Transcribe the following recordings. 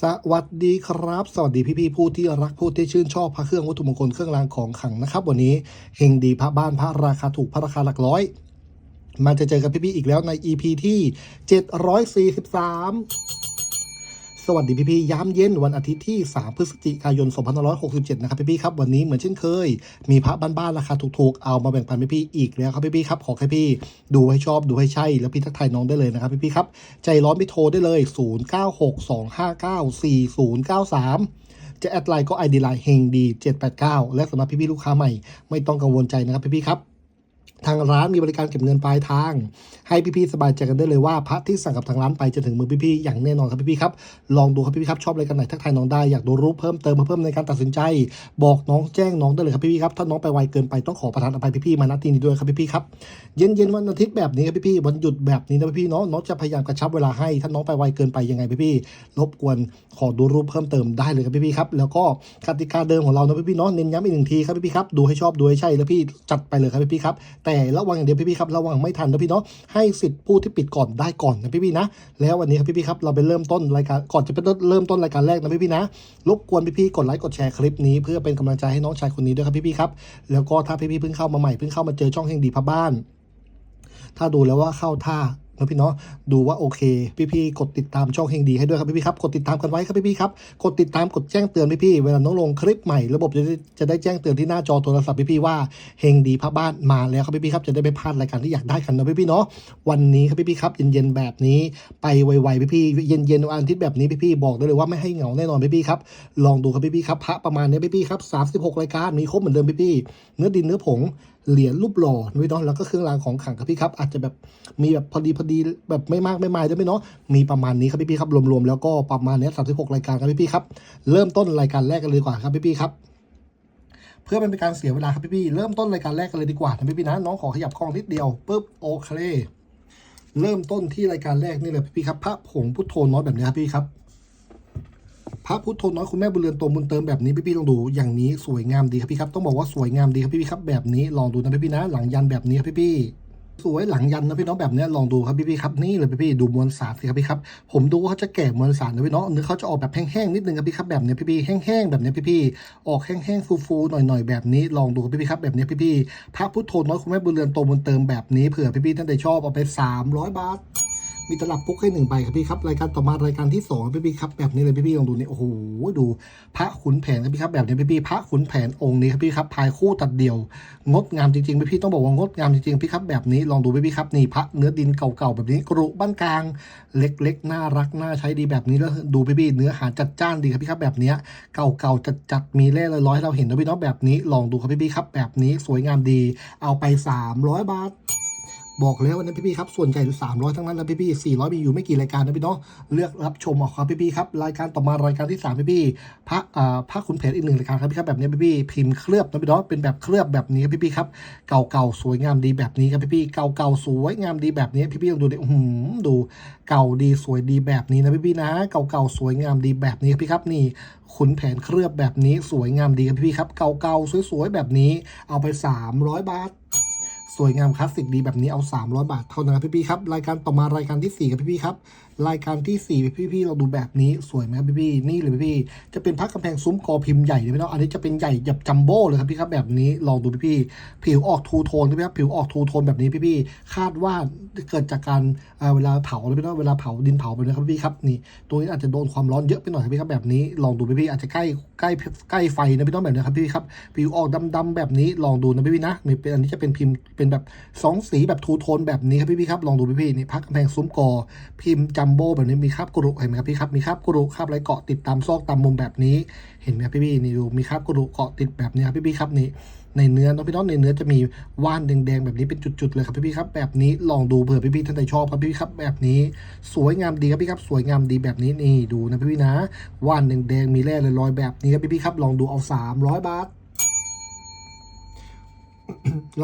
สวัสดีครับ สวัสดีพี่ๆผู้ที่รักผู้ที่ชื่นชอบพระเครื่องวัตถุมงคลเครื่องรางของขลังนะครับ วันนี้เฮงดีพระบ้านพระราคาถูกพระราคาหลักร้อยมาจะเจอกับพี่ๆอีกแล้วใน EP ที่ 743 สวัสดีพี่ๆย้ำเย็นวันอาทิตย์ที่ 3 พฤศจิกายน 2567 นะครับพี่ๆครับวันนี้เหมือนเช่นเคย มีพระบ้านๆราคาถูกๆ เอามาแบ่งปันพี่ๆอีกแล้วครับพี่ๆครับขอแค่พี่ดูให้ชอบดูให้ใช่ แล้วพี่ทักทายน้องได้เลยนะครับพี่ๆครับ ใจร้อนพี่โทรได้เลย 0962594093 จะแอดไลน์ก็ไอดีไลน์เฮงดี789 และสำหรับพี่ๆลูกค้าใหม่ไม่ต้องกังวลใจนะครับพี่ๆครับ ทางร้านมีบริการเก็บเงินปลายทาง ให้พี่ๆสบายใจกันได้เลยว่าพระที่สั่งกับทางร้านไปจะถึงมือพี่ๆอย่างแน่นอนครับพี่ๆครับลองดูครับพี่ๆครับชอบอะไรกันไหนทักทายน้องได้อยากดูรูปเพิ่มเติมมาเพิ่มในการตัดสินใจ บอกน้องแจ้งน้องได้เลยครับพี่ๆครับถ้าน้องไปไวเกินไปต้องขอประทานอภัยพี่ๆมาณที่นี้ด้วยครับพี่ๆครับเย็นๆวันอาทิตย์แบบนี้ครับพี่ๆวันหยุดแบบนี้นะพี่ๆเนาะน้องจะพยายามกระชับเวลาให้ถ้าน้องไปไวเกินไปยังไงพี่ๆรบกวนขอดูรูปเพิ่มเติมได้เลยครับพี่ๆครับแล้วก็กติกาเดิมของเรานะพี่ๆเนาะเน้นย้ำอีกหนึ่งทีครับพี่ๆครับดูให้ชอบดูให้ใช่แล้วพี่จัดไปเลยครับพี่ๆครับแต่ระวังอย่างเดียวพี่ๆครับระวังไม่ทันนะพี่เนาะให้สิทธิ์ผู้ที่ปิดก่อนได้ก่อนนะพี่ๆนะ แล้ววันนี้ครับพี่ๆครับเราไปเริ่มต้นรายการก่อนจะไปเริ่มต้นรายการแรกนะพี่ๆนะรบกวนพี่ๆกดไลค์กดแชร์คลิปนี้ เพื่อเป็นกำลังใจให้น้องชายคนนี้ด้วยครับพี่ๆครับแล้วก็ถ้าพี่ๆเพิ่งเข้ามาใหม่เพิ่งเข้ามาเจอช่องเฮงดีพระบ้าน ถ้าดูแล้วว่าเข้าท่า นะพี่เนาะดูว่าโอเค พี่ๆกดติดตามช่องเฮงดีให้ด้วยครับพี่ๆครับกดติดตามกันไว้ครับพี่ๆครับกดติดตามกดแจ้งเตือนพี่ๆเวลาน้องลงคลิปใหม่ระบบจะได้จะได้แจ้งเตือนที่หน้าจอโทรศัพท์พี่ๆว่าเฮงดีพระบ้านมาแล้วครับพี่ๆครับจะได้ไม่พลาดรายการที่อยากได้กันนะพี่ๆเนาะวันนี้ครับพี่ๆครับเย็นๆแบบนี้ ไปไวๆพี่ๆเย็นๆวันอาทิตย์แบบนี้พี่ๆบอกได้เลยว่าไม่ให้เหงาแน่นอนพี่ๆครับลองดูครับพี่ๆครับพระประมาณนี้พี่ๆครับ36 รายการมีครบเหมือนเดิมพี่ๆเนื้อดินเนื้อผง เหรียญรูปหล่อไม่เนาะแล้วก็เครื่องรางของขลังครับพี่ครับ อาจจะแบบมีแบบพอดีพอดีแบบไม่มากไม่มายด้วยไหมเนาะมีประมาณนี้ครับพี่พี่ครับรวมๆแล้วก็ประมาณนี้สามสิบหกรายการครับพี่พี่ครับเริ่มต้นรายการแรกกันเลยดีกว่าครับพี่พี่ครับ เพื่อเป็นการเสียเวลาครับพี่พี่เริ่มต้นรายการแรกกันเลยดีกว่านะพี่พี่นะน้องขอขยับกล้องนิดเดียวปุ๊บโอเคเริ่มต้นที่รายการแรกนี่เลยพี่พี่ครับพระผงพุทโธน้อยแบบนี้ครับพี่ครับ พระพุทโธน้อยคุณแม่บุญเรือนโตบุญเติมแบบนี้พี่ๆลองดูอย่างนี้สวยงามดีครับพี่ครับต้องบอกว่าสวยงามดีครับพี่ๆครับแบบนี้ลองดูนะพี่ๆนะ หลังยันแบบนี้ครับพี่ๆสวยหลังยันนะพี่น้องแบบนี้ลองดูครับพี่ๆครับนี่เลยพี่ๆดูมวลสารสิครับพี่ครับผมดูว่าเขาจะแกะมวลสารนะพี่น้องเนื้อเขาจะออกแบบแห้งๆนิดนึงครับพี่ครับแบบนี้พี่ๆแห้งๆแบบนี้พี่ๆออกแห้งๆฟูๆหน่อยๆแบบนี้ลองดูครับพี่ๆครับแบบนี้พี่ๆพระพุทโธน้อยคุณแม่บุญเรือนโตบุญเติมแบบนี้เผื่อพี่ๆท่านใดชอบเอาไป300บาท มีตลับปุ๊กให้หนึ่งใบครับพี่ครับ รายการต่อมารายการที่สองพี่พี่ครับแบบนี้เลยพี่พี่ลองดูนี่โอ้โหดูพระขุนแผนครับพี่ครับแบบนี้พี่พี่พระขุนแผนองค์นี้ครับพี่ครับพายคู่ตัดเดี่ยว งดงามจริงๆพี่พี่ต้องบอกว่างดงามจริงๆพี่ครับแบบนี้ลองดูพี่พี่ครับนี่พระเนื้อดินเก่าๆแบบนี้กรุบ้านกลาง เล็กๆน่ารักน่าใช้ดีแบบนี้แล้วดูพี่พี่เนื้อหาจัดจ้านดีครับพี่ครับแบบเนี้ยเก่าๆจัดๆมีเล่ร้อยๆให้เราเห็นนะพี่น้องแบบนี้ลองดูครับพี่พี่ครับแบบนี้สวยงามดี เอาไป 300 บาท บอกแล้ววันนี้พี่ๆครับ ส่วนใหญ่สามร้อยทั้งนั้นนะพี่ๆสี่ร้อยมีอยู่ไม่กี่รายการนะพี่เนาะเลือกรับชมเอาครับพี่ๆครับรายการต่อมารายการที่สามพี่ๆพระอ่าพระขุนแผนอีกหนึ่งรายการครับพี่ครับแบบนี้พี่ๆพิมพ์เคลือบนะพี่เนาะเป็นแบบเคลือบแบบนี้ครับพี่ๆครับเก่าๆสวยงามดีแบบนี้ครับพี่ๆเก่าๆสวยงามดีแบบนี้พี่ๆลองดูดิอื้อหือดูเก่าดีสวยดีแบบนี้นะพี่ๆนะ เก่าๆสวยงามดีแบบนี้พี่ครับนี่ขุนแผนเคลือบแบบนี้สวยงามดีครับพี่ๆครับเก่าๆสวยๆแบบนี้เอาไป 300 บาท สวยงามคลาสสิกดีแบบนี้เอา 300 บาทเท่านั้นครับพี่ๆครับ รายการต่อมารายการที่ 4 ครับพี่ๆครับรายการที่ 4 พี่ๆเราดูแบบนี้สวยไหมครับพี่ๆนี่เลยพี่ๆจะเป็นพักกำแพงซุ้มกอพิมพ์ใหญ่เลยพี่น้องอันนี้จะเป็นใหญ่แบบจัมโบ้เลยครับพี่ครับแบบนี้ลองดูพี่ๆผิวออกทูโทนพี่ครับผิวออกทูโทนแบบนี้พี่ๆคาดว่าเกิดจากการเอ่อเวลาเผาเลยพี่น้องเวลาเผาดินเผาไปนะครับพี่ครับนี่ตรงนี้อาจจะโดนความร้อนเยอะไปหน่อยครับพี่ครับแบบนี้ลองดูพี่ๆอาจจะใกล้ใกล้ใกล้ไฟนะพี่น้องแบบนี้ครับพี่ครับผิวออกดำๆแบบนี้ลองดูนะพี่ๆนะนี่เป็นอันนี้จะเป็นพิมพ์เป็นแบบสองสีแบบทูโทนแบบนี้ครับพี่ๆครับลองดูพี่ๆนี่พักกำแพงซุ้มกอพิมพ์จัมโบ้แบบนี้มีคราบกรุเห็นไหมครับพี่ครับมีคราบกรุคราบอะไรเกาะติดตามซอกตามมุมแบบนี้เห็นไหมครับพี่นี่ดูมีคราบกรุเกาะติดแบบนี้ครับพี่ๆครับนี่ในเนื้อน้องพี่น้องในเนื้อจะมีว่านแดงๆแบบนี้เป็นจุดๆเลยครับพี่ๆครับแบบนี้ลองดูเผื่อพี่ๆท่านใดชอบครับพี่ๆครับแบบนี้ สวยงามดีครับพี่ครับสวยงามดีแบบนี้นี่ดูนะพี่ๆนะว่านแดงๆมีแร่ลอยๆแบบนี้ครับพี่ๆครับลองดูเอา300บาท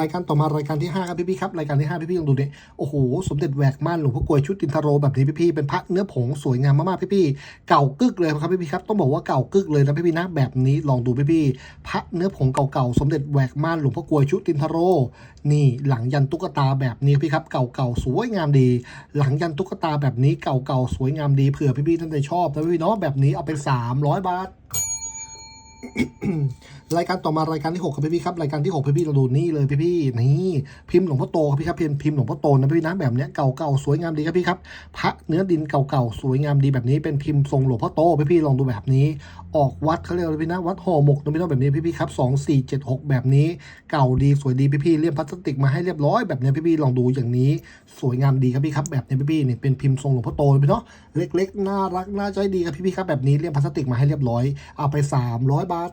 รายการต่อมารายการที่ห้าครับพี่ๆครับรายการที่ห้าพี่ลองดูเนี่ยโอ้โหสมเด็จแหวกม่านหลวงพ่อกลวยชุดตินทโรแบบนี้พี่ๆเป็นพระเนื้อผงสวยงามมากๆพี่ๆเก่ากึกเลยครับพี่ๆครับต้องบอกว่าเก่ากึกเลยนะพี่ๆนะแบบนี้ลองดูพี่ๆพระเนื้อผงเก่าๆสมเด็จแหวกม่านหลวงพ่อกลวยชุดตินทโร นี่หลังยันตุ๊กตาแบบนี้พี่ครับเก่าๆสวยงามดี หลังยันตุ๊กตาแบบนี้เก่าๆสวยงามดีเผื่อพี่ๆท่านใดชอบนะพี่ๆเนาะแบบนี้เอาไป300บาท รายการต่อมารายการที่6ครับพี่ๆครับรายการที่6พี่ๆเราดูนี่เลยพี่ๆนี่พิมพ์หลวงพ่อโตครับพี่ครับพิมพ์พิมหลวงพ่อโตนะพี่นะแบบเนี้ยเก่าๆสวยงามดีครับพี่ครับพระเนื้อดินเก่าๆสวยงามดีแบบนี้เป็นพิมพ์ทรงหลวงพ่อโตพี่ๆลองดูแบบนี้ ออกวัดเขาเรียกอะไรพี่นะวัดห่อหมกนะพี่น้องแบบนี้พี่ๆครับสองสี่เจ็ดหกแบบนี้ เก่าดีสวยดีพี่ๆเลี่ยมพลาสติกมาให้เรียบร้อยแบบนี้ยพี่ลองดูอย่างนี้ สวยงามดีครับพี่ครับแบบนี้ยพี่เนี่ยเป็นพิมพ์ทรงหลวงพ่อโตพี่เนาะเล็กๆน่ารักน่าใจดีครับพี่ๆครับแบบนี้เลี่ยมพลาสติกมาให้เรียบร้อยเอาไป 300 บาท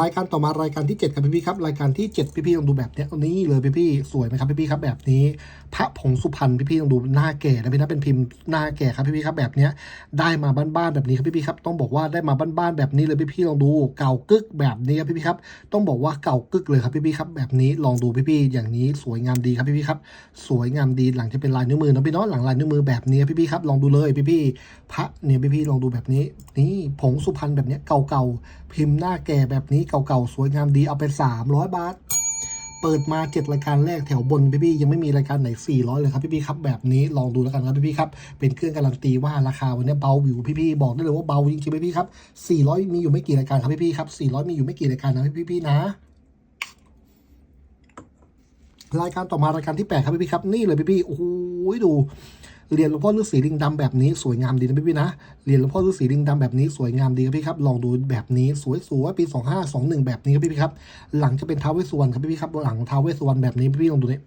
รายการต่อมารายการที่ 7 ครับพี่ๆครับรายการที่ 7 พี่ๆลองดูแบบเนี้ยนี่เลยพี่ๆสวยไหมครับพี่ๆครับแบบนี้ พระผงสุพรรณพี่ๆลองดูหน้าแก่นะพี่นะเป็นพิมพ์หน้าแก่ครับพี่ๆครับแบบเนี้ยได้มาบ้านๆแบบนี้ครับพี่ๆครับต้องบอกว่าได้มาบ้านๆแบบนี้เลยพี่ๆลองดูเก่ากึกแบบนี้ครับพี่ๆครับต้องบอกว่าเก่ากึกเลยครับพี่ๆครับแบบนี้ลองดูพี่ๆอย่างนี้สวยงามดีครับพี่ๆครับสวยงามดีหลังจะเป็นลายนิ้วมือนะพี่เนาะหลังลายนิ้วมือแบบนี้พี่ๆครับลองดูเลยพี่ๆพระเนี่ยพี่ๆลองดูแบบนี้นี่ผงสุพรรณแบบเนี้ยเก่าๆพิมพ์หน้าแก่แบบนี้เก่าๆ สวยงามดีเอาไป 300 บาท เปิดมา 7 รายการแรกแถวบนพี่ๆยังไม่มีรายการไหน 400 เลยครับพี่ๆครับแบบนี้ลองดูแล้วกันครับพี่ๆครับเป็นเครื่องการันตีว่าราคาวันนี้เบาอยู่พี่ๆบอกได้เลยว่าเบาจริงๆพี่ๆครับ 400 มีอยู่ไม่กี่รายการครับพี่ๆครับ 400 มีอยู่ไม่กี่รายการนะพี่ๆนะรายการต่อมารายการที่8ครับพี่ๆครับนี่เลยพี่ๆโอ้โหดู เรียนหลวงพ่อฤาษีลิงดำแบบนี้สวยงามดีนะพี่ๆนะเรียนหลวงพ่อฤาษีลิงดำแบบนี้สวยงามดีครับพี่ครับลองดูแบบนี้สวยๆปี 2521 แบบนี้ครับพี่ๆครับหลังจะเป็นท้าวเวสสุวรรณครับพี่ๆครับหลังท้าวเวสสุวรรณแบบนี้พี่ๆลองดูนี่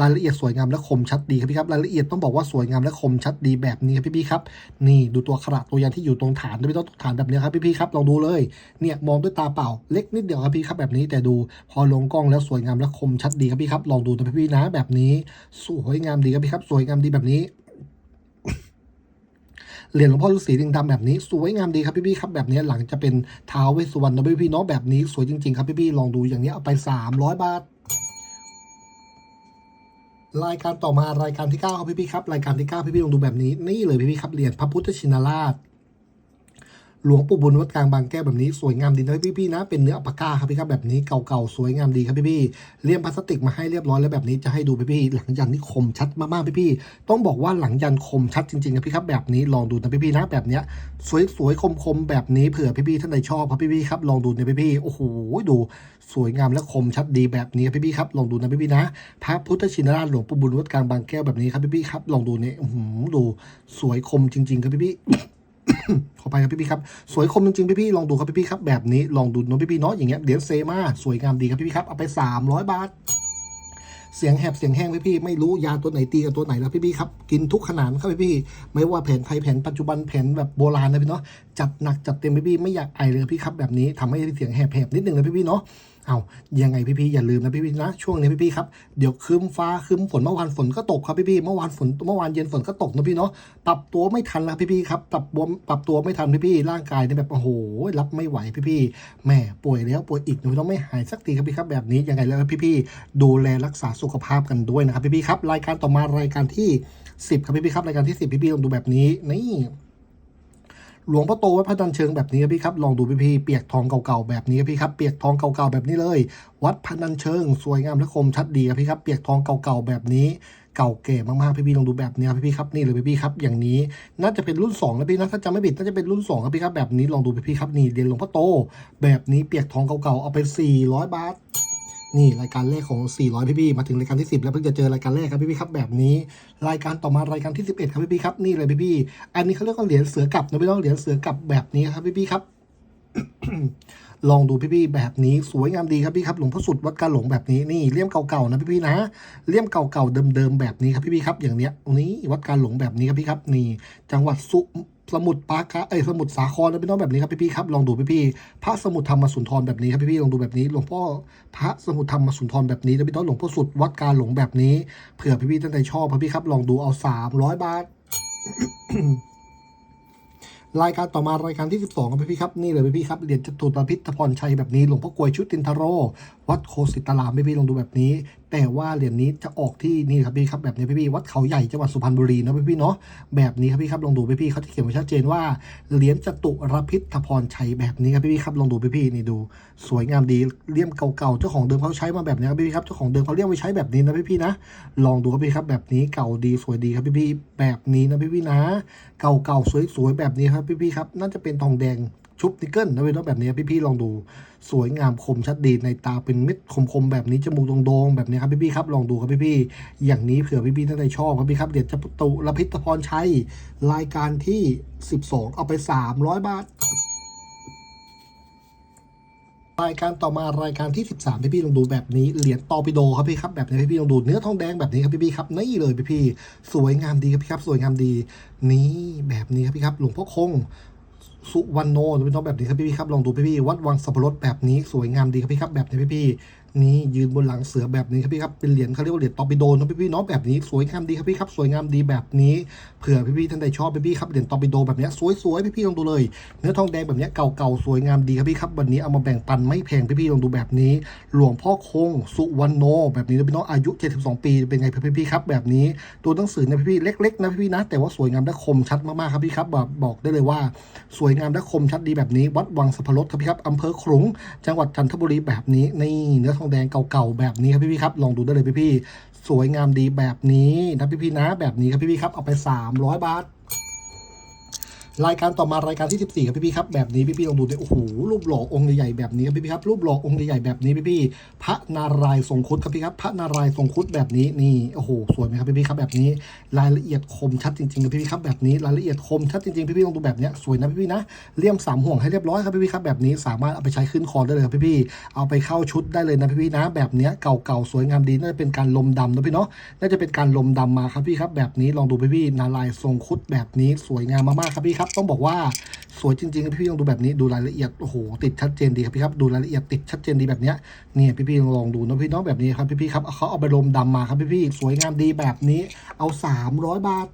รายละเอียดสวยงามและคมชัดดีครับพี่ครับรายละเอียดต้องบอกว่าสวยงามและคมชัดดีแบบนี้ครับพี่ๆครับนี่ดูตัวขระตัวยันที่อยู่ตรงฐานด้วยพี่ต้องฐานแบบนี้ครับพี่ๆครับลองดูเลยเนี่ยมองด้วยตาเปล่าเล็กนิดเดียวครับพี่ครับแบบนี้แต่ดูพอลงกล้องแล้วสวยงามและคมชัดดีครับพี่ครับลองดูนะพี่ๆนะแบบนี้ สวยงามดีครับพี่ครับสวยงามดีแบบนี้เหรียญหลวงพ่อฤาษีลิงดำแบบนี้สวยงามดีครับพี่ๆครับแบบนี้หลังจะเป็นท้าวเวสสุวรรณนะพี่ๆเนาะแบบนี้สวยจริงๆครับพี่ๆลองดูอย่างนี้เอาไป 300 บาท รายการต่อมารายการที่9ครับพี่พี่ครับรายการที่9พี่พี่ลองดูแบบนี้นี่เลยพี่พี่ครับเหรียญพระพุทธชินราช หลวงปู่บุญวัดกลางบางแก้วแบบนี้สวยงามดีนะพี่ๆนะ เป็นเนื้ออัปากาครับพี่ครับแบบนี้เก่าๆสวยงามดีครับพี่ๆเลี่ยมพลาสติกมาให้เรียบร้อยแล้วแบบนี้จะให้ดูพี่ๆหลังยันนี่คมชัดมากๆพี่ๆต้องบอกว่าหลังยันคมชัดจริงๆนะพี่ครับแบบนี้ลองดูนะพี่ๆนะแบบเนี้ยสวยๆคมๆแบบนี้เผื่อพี่ๆท่านใดชอบครับพี่ๆครับลองดูนะพี่ๆโอ้โหดูสวยงามและคมชัดดีแบบนี้พี่ๆครับลองดูนะพี่ๆนะพระพุทธชินราชหลวงปู่บุญวัดกลางบางแก้วแบบนี้ครับพี่ๆครับลองดูเนี่ยอื้อหือดูสวยคมจริงๆครับพี่ๆ ขอไปครับพี่ๆครับ สวยคมจริงๆพี่ๆลองดูครับพี่ๆครับแบบนี้ลองดูเน้องพี่ๆเนาะอย่างเงี้ยเหรียญเซมาสวยงามดีครับพี่ๆครับเอาไป 300 บาท เสียงแหบเสียงแห้งพี่ๆไม่รู้ยาตัวไหนตีกับตัวไหนแล้วพี่ๆครับกินทุกขนาดครับพี่ๆไม่ว่าแผนไทยแผนปัจจุบันแผนแบบโบราณนะพี่เนาะจัดหนักจัดเต็มพี่ๆไม่อยากไอเลยพี่ครับแบบนี้ทำให้เสียงแหบๆนิดนึงนะพี่ๆเนาะ เอายังไงพี่ๆอย่าลืมนะพี่ๆนะช่วงนี้พี่ๆครับเดี๋ยวคืมฟ้าคืมฝนเมื่อวานฝนก็ตกครับพี่ๆเมื่อวานฝนเมื่อวานเย็นฝนก็ตกนะพี่เนาะปรับตัวไม่ทันแล้วพี่ๆครับปรับตัวปรับตัวไม่ทันพี่ๆร่างกายเนี่ยแบบโอ้โหรับไม่ไหวพี่ๆแม่ป่วยแล้วป่วยอีกหนูต้องไม่หายสักทีครับพี่ครับแบบนี้ยังไงแล้วพี่ๆดูแลรักษาสุขภาพกันด้วยนะครับพี่ๆครับรายการต่อมารายการที่ 10 ครับพี่ๆครับรายการที่ 10พี่ๆลองดูแบบนี้นี่ หลวงพ่อโตวัดพระดันเชิงแบบนี้พี่ครับลองดูพี่ๆเปียกทองเก่าๆแบบนี้พี่ครับเปียกทองเก่าๆแบบนี้เลย วัดพระดันเชิง สวยงามและคมชัดดีครับพี่ครับเปียกทองเก่าๆแบบนี้เก่าแก่มากๆพี่ๆลองดูแบบนี้ครับพี่ๆครับนี่เลยพี่ๆครับอย่างนี้น่าจะเป็นรุ่น2นะพี่นะถ้าจำไม่ผิดน่าจะเป็นรุ่น2ครับพี่ครับแบบนี้ลองดูพี่ๆครับนี่เรียนหลวงพ่อโต แบบนี้เปียกทองเก่าๆเอาไป 400 บาท นี่รายการแรกของ 400 พี่ๆมาถึงรายการที่ 10 แล้วเพิ่งจะเจอรายการแรกครับพี่ๆครับแบบนี้ รายการต่อมารายการที่ 11 ครับพี่ๆครับนี่เลยพี่ๆอันนี้เขาเรียกว่าเหรียญเสือกลับนะพี่น้องเหรียญเสือกลับแบบนี้ครับพี่ๆครับ ลองดูพี่ๆแบบนี้สวยงามดีครับพี่ครับหลวงพ่อสุดวัดกาหลงแบบนี้นี่เลี่ยมเก่าๆนะพี่ๆนะเลี่ยมเก่าๆเดิมๆแบบนี้ครับพี่ๆครับอย่างเนี้ยนี่วัดกาหลงแบบนี้ครับพี่ครับ นี่ จังหวัดสุ สมุทรปาการเอ้ยสมุทรสาครนะพี่น้องแบบนี้ครับพี่ๆครับลองดูพี่ๆพระสมุทรธรรมสุนทรแบบนี้ครับพี่ๆลองดูแบบนี้ หลวงพ่อพระสมุทรธรรมสุนทรแบบนี้นะพี่น้องหลวงพ่อสุดวัดการหลงแบบนี้เผื่อพี่ๆท่านใดชอบครับพี่ครับลองดูเอา300บาทรายการต่อมารายการที่ 12ครับพี่ๆครับนี่เลยพี่ๆครับเหรียญจตุรพิษพรชัยแบบนี้หลวงพ่อกลวยชุดตินทโร วัดโคสิตารามพี่ๆลองดูแบบนี้ แต่ว่าเหรียญนี้จะออกที่นี่ครับพี่ครับแบบนี้พี่ๆวัดเขาใหญ่จังหวัดสุพรรณบุรีนะพี่ๆเนาะแบบนี้ครับพี่ครับลองดูพี่ๆเขาจะเขียนไว้ชัดเจนว่าเหรียญจตุรพิษพรชัยแบบนี้ครับพี่ๆครับลองดูพี่ๆนี่ดู สวยงามดีเลี่ยมเก่าๆเจ้าของเดิมเขาใช้มาแบบนี้ครับพี่ๆครับเจ้าของเดิมเขาเลี่ยมไว้ใช้แบบนี้นะพี่ๆนะลองดูครับพี่ครับแบบนี้เก่าดีสวยดีครับพี่ๆแบบนี้นะพี่ๆนะ เก่าๆสวยๆแบบนี้ครับพี่ๆครับน่าจะเป็นทองแดงชุบนิกเกิลนะพี่เนาะแบบนี้ครับพี่ๆลองดู สวยงามคมชัดดีในตาเป็นเม็ดคมๆแบบนี้จมูกโด่งๆแบบนี้ครับพี่ๆครับลองดูครับพี่ๆอย่างนี้เผื่อพี่ๆท่านใดชอบครับพี่ครับเดี๋ยวจะตุรพิษพรชัยรายการที่ 12 เอาไป 300 บาทรายการต่อมารายการที่ 13 พี่พี่ลองดูแบบนี้เหรียญตอปิโดครับพี่ครับแบบนี้พี่พี่ลองดูเนื้อทองแดงแบบนี้ครับพี่พี่ครับนี่เลยพี่พี่สวยงามดีครับพี่ครับสวยงามดี นี่แบบนี้ครับพี่ครับหลวงพ่อคง สุวรรณโนพี่น้องแบบนี้ครับพี่ๆครับลองดูพี่ๆวัดวังสับปะรดแบบนี้สวยงามดีครับพี่ครับแบบนี้พี่ๆ นี่ยืนบนหลังเสือแบบนี้ครับพี่ครับเป็นเหรียญเขาเรียกว่าเหรียญตอปิโดนะพี่ๆเนาะแบบนี้สวยงามดีครับพี่ครับสวยงามดีแบบนี้เผื่อพี่ๆท่านใดชอบพี่ๆครับเหรียญตอปิโดแบบนี้สวยๆพี่ๆลองดูเลย เนื้อทองแดงแบบนี้เก่าๆสวยงามดีครับพี่ครับวันนี้เอามาแบ่งปันไม่แพงพี่ๆลองดูแบบนี้ หลวงพ่อคงสุวรรณโน แบบนี้นะพี่น้องอายุ 72 ปีเป็นไงพี่ๆครับแบบนี้ตัวหนังสือนะพี่ๆเล็กๆนะพี่ๆนะ แต่ว่าสวยงามและคมชัดมากๆครับพี่ครับแบบบอกได้เลยว่า สวยงามและคมชัดดีแบบนี้ วัดวังสัพพรสครับพี่ครับอำเภอขลุง จังหวัดจันทบุรีแบบนี้นี่เนื้อทองแดงเก่าๆแบบนี้ครับพี่ๆครับลองดูได้เลยพี่ๆสวยงามดีแบบนี้นะพี่ๆนะแบบนี้ครับพี่ๆครับเอาไป 300 บาท รายการต่อมารายการที่ 14 ครับพี่ๆครับแบบนี้พี่ๆลองดูดิโอ้โหรูปหล่อองค์ใหญ่ๆแบบนี้ครับพี่ๆครับรูปหล่อองค์ใหญ่ๆแบบนี้พี่ๆพระนารายณ์ทรงครุฑครับพี่ครับพระนารายณ์ทรงครุฑแบบนี้นี่โอ้โหสวยไหมครับพี่ๆครับแบบนี้รายละเอียดคมชัดจริงๆครับพี่ๆครับแบบนี้รายละเอียดคมชัดจริงๆพี่ๆลองดูแบบเนี้ยสวยนะพี่ๆนะเลี่ยมสามห่วงให้เรียบร้อยครับพี่ๆครับแบบนี้สามารถเอาไปใช้ขึ้นคอได้เลยครับพี่ๆเอาไปเข้าชุดได้เลยนะพี่ๆนะแบบเนี้ยเก่าๆสวยงามดีน่าจะเป็นการลมดำนะพี่เนาะน่าจะเป็นการลมดำมาครับพี่ครับแบบนี้ลองดูพี่ๆนารายณ์ทรงครุฑแบบนี้สวยงามมากๆครับพี่ครับต้องบอกว่าสวยจริงๆพี่ๆลองดูแบบนี้ดูรายละเอียดโอ้โหติดชัดเจนดีครับพี่ครับดูรายละเอียดติดชัดเจนดีแบบเนี้ยเนี่ยพี่ๆลองดูนะพี่เน้องแบบนี้ครับพี่ๆครับเขาเอาไปลมดำมาครับพี่ๆสวยงามดีแบบนี้เอา 300 บาท